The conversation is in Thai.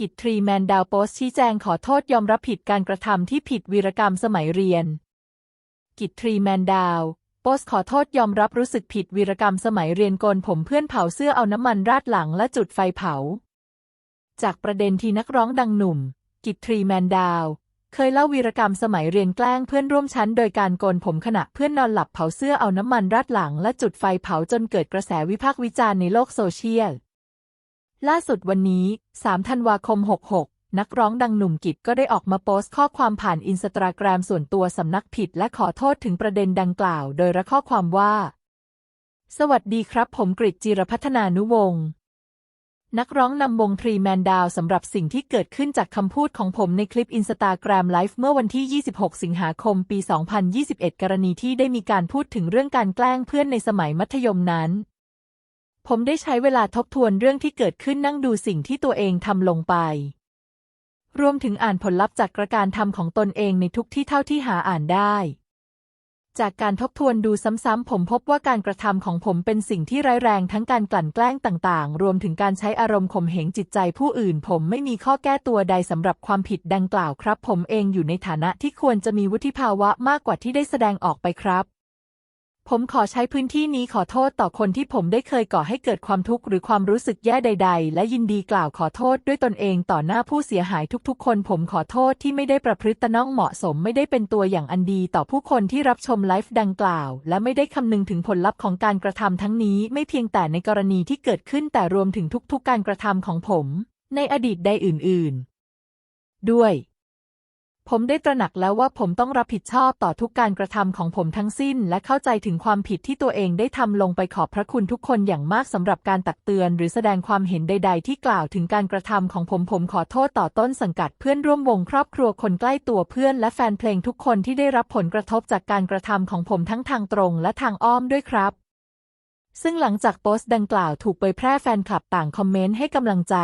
กิตทรีแมนดาวโพสชี้แจงขอโทษยอมรับผิดการกระทำที่ผิดวีรกรรมสมัยเรียน กิตทรีแมนดาวโพสขอโทษยอมรับรู้สึกผิดวีรกรรมสมัยเรียนโกนผมเพื่อนเผาเสื้อเอาน้ำมันราดหลังและจุดไฟเผา จากประเด็นที่นักร้องดังหนุ่ม กิตทรีแมนดาวเคยเล่าวีรกรรมสมัยเรียนแกล้งเพื่อนร่วมชั้น โดยการโกนผมขณะเพื่อนนอนหลับเผาเสื้อเอาน้ำมันราดหลัง และจุดไฟเผาจนเกิดกระแสวิพากษ์วิจารณ์ในโลกโซเชียล ล่าสุดวันนี้ 3 ธันวาคม 66 นักร้องดังหนุ่มกิจก็ได้ออกมาโพสต์ข้อความผ่านอินสตาแกรมส่วนตัวสำนักผิดและขอโทษถึงประเด็นดังกล่าว โดยระข้อความว่า สวัสดีครับ ผมกริจจิรพัฒนานุวงศ์นักร้องนำวงทรีแมนดาวสำหรับสิ่งที่เกิดขึ้นจากคำพูดของผมในคลิปอินสตาแกรมไลฟ์เมื่อวันที่ 26 สิงหาคม ปี 2021 กรณีที่ได้มีการพูดถึงเรื่องการแกล้งเพื่อนในสมัยมัธยมนั้น ผมได้ใช้เวลาทบทวนเรื่องที่เกิดขึ้นนั่งดูสิ่งที่ตัวเองทำลงไป รวมถึงอ่านผลลัพธ์จากกระการทำของตนเองในทุกที่เท่าที่หาอ่านได้ จากการทบทวนดูซ้ำๆผมพบว่าการกระทำของผมเป็นสิ่งที่ร้ายแรงทั้งการกลั่นแกล้งต่างๆ รวมถึงการใช้อารมณ์ข่มเหงจิตใจผู้อื่น ผมไม่มีข้อแก้ตัวใดสำหรับความผิดดังกล่าวครับ ผมเองอยู่ในฐานะที่ควรจะมีวุฒิภาวะมากกว่าที่ได้แสดงออกไปครับ ผมขอใช้พื้นที่นี้ขอโทษต่อคนที่ผมได้เคยก่อให้เกิดความทุกข์หรือความรู้สึกแย่ใด ๆ และยินดีกล่าวขอโทษด้วยตนเองต่อหน้าผู้เสียหายทุกๆ คน ผมขอโทษที่ไม่ได้ประพฤติตน้องเหมาะสม ไม่ได้เป็นตัวอย่างอันดีต่อผู้คนที่รับชมไลฟ์ดังกล่าว และไม่ได้คำนึงถึงผลลัพธ์ของการกระทำทั้งนี้ ไม่เพียงแต่ในกรณีที่เกิดขึ้นแต่รวมถึงทุกๆ การกระทำของผม ในอดีตใดอื่น ๆ ด้วย ผมได้ตระหนักแล้วว่าผมต้องรับผิดชอบต่อทุกการกระทำของผมทั้งสิ้น และเข้าใจถึงความผิดที่ตัวเองได้ทำลงไปขอบพระคุณทุกคนอย่างมากสำหรับการตักเตือน หรือแสดงความเห็นใด ๆ ที่กล่าวถึงการกระทำของผมผมขอโทษต่อต้นสังกัดเพื่อนร่วมวงครอบครัวคนใกล้ตัวเพื่อน และแฟนเพลงทุกคนที่ได้รับผลกระทบจากการกระทำของผมทั้งทางตรงและทางอ้อมด้วยครับซึ่งหลังจากโพสต์ดังกล่าวถูกเผยแพร่แฟนคลับต่างคอมเมนต์ให้กำลังใจ